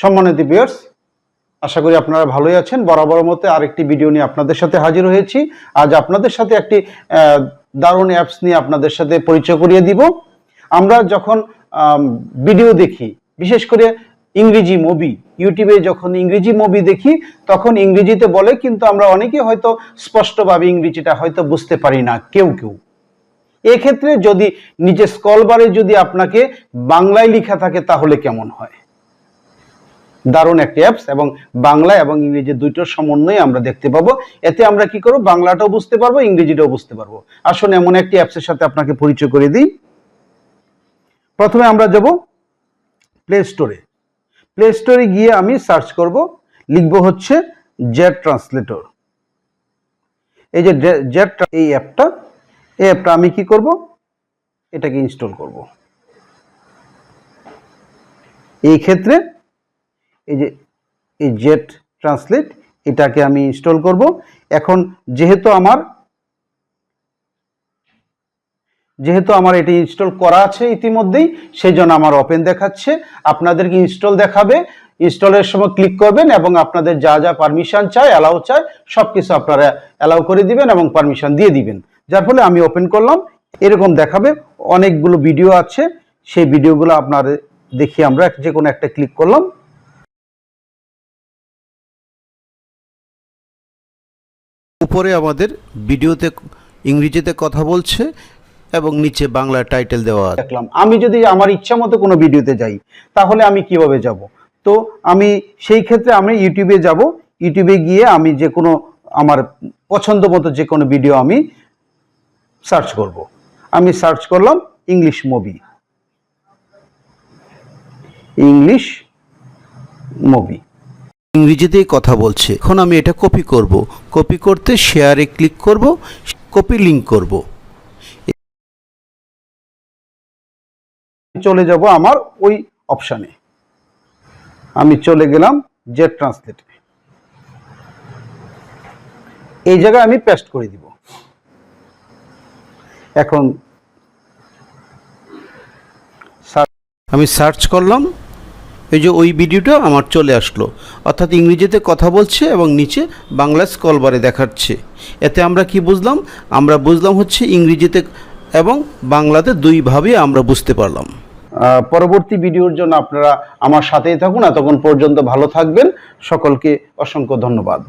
সম্মানিত ভিউয়ার্স আশা করি আপনারা ভালোই আছেন। বরাবর মতে আরেকটি ভিডিও নিয়ে আপনাদের সাথে হাজির হয়েছি। আজ আপনাদের সাথে একটি দারুণ অ্যাপস নিয়ে আপনাদের সাথে পরিচয় করিয়ে দিব। আমরা যখন ভিডিও দেখি, বিশেষ করে ইংরেজি মুভি ইউটিউবে যখন ইংরেজি মুভি দেখি, তখন ইংরেজিতে বলে, কিন্তু আমরা অনেকে হয়তো স্পষ্টভাবে ইংরেজিটা হয়তো বুঝতে পারি না, কেউ কেউ। এক্ষেত্রে যদি নিচে স্কলবারে যদি আপনাকে বাংলায় লেখা থাকে, তাহলে কেমন হয়? দারুণ একটি অ্যাপস এবং বাংলা এবং ইংরেজি দুইটোর সমন্বয়ে আমরা দেখতে পাবো। এতে আমরা কি করব? বাংলাটাও বুঝতে পারব, ইংরেজিটাও বুঝতে পারব। আসুন এমন একটি অ্যাপসের সাথে আপনাকে পরিচয় করে দিই। প্রথমে আমরা যাব প্লে স্টোরে প্লে স্টোরে গিয়ে আমি সার্চ করব, লিখব হচ্ছে জেট ট্রান্সলেটর এই যে জেট এই অ্যাপটা এই অ্যাপটা আমি কি করব? এটাকে ইনস্টল করব। এই ক্ষেত্রে এই যে, এই জেট ট্রান্সলেট এটাকে আমি ইনস্টল করব। এখন যেহেতু আমার যেহেতু আমার এটি ইনস্টল করা আছে ইতিমধ্যেই সেই জন্য আমার ওপেন দেখাচ্ছে। আপনাদেরকে ইনস্টল দেখাবে। ইনস্টলের সময় ক্লিক করবেন এবং আপনাদের যা যা পারমিশন চায় অ্যালাউ চায় সব কিছু আপনারা অ্যালাউ করে দিবেন এবং পারমিশন দিয়ে দিবেন। যার ফলে আমি ওপেন করলাম। এরকম দেখাবে। অনেকগুলো ভিডিও আছে। সেই ভিডিওগুলো আপনার দেখি আমরা যে কোনো একটা ক্লিক করলাম। উপরে আমাদের ভিডিওতে, ইংরেজিতে কথা বলছে এবং নিচে বাংলা টাইটেল দেওয়া দেখলাম। আমি যদি আমার ইচ্ছা মতো কোনো ভিডিওতে যাই, তাহলে আমি কীভাবে যাব? তো আমি সেই ক্ষেত্রে আমি ইউটিউবে যাব। ইউটিউবে গিয়ে আমি যে কোনো আমার পছন্দ মতো যে কোনো ভিডিও আমি সার্চ করব। আমি সার্চ করলাম ইংলিশ মুভি। English movie. ইংরেজিতেই কথা বলছে। এখন আমি এটা কপি করব। কপি করতে শেয়ারে ক্লিক করব কপি লিংক করব। চলে যাব আমার ওই অপশানে আমি চলে গেলাম জেট ট্রান্সলেটে এই জায়গায় আমি পেস্ট করে দিব। এখন আমি সার্চ করলাম। এই যে ওই ভিডিওটা আমার চলে আসলো। অর্থাৎ ইংরেজিতে কথা বলছে এবং নিচে বাংলা স্কলবারে দেখাচ্ছে। এতে আমরা কি বুঝলাম? আমরা বুঝলাম হচ্ছে ইংরেজিতে এবং বাংলাতে দুইভাবে আমরা বুঝতে পারলাম। পরবর্তী ভিডিওর জন্য আপনারা আমার সাথেই থাকুন। এতক্ষণ পর্যন্ত ভালো থাকবেন। সকলকে অসংখ্য ধন্যবাদ।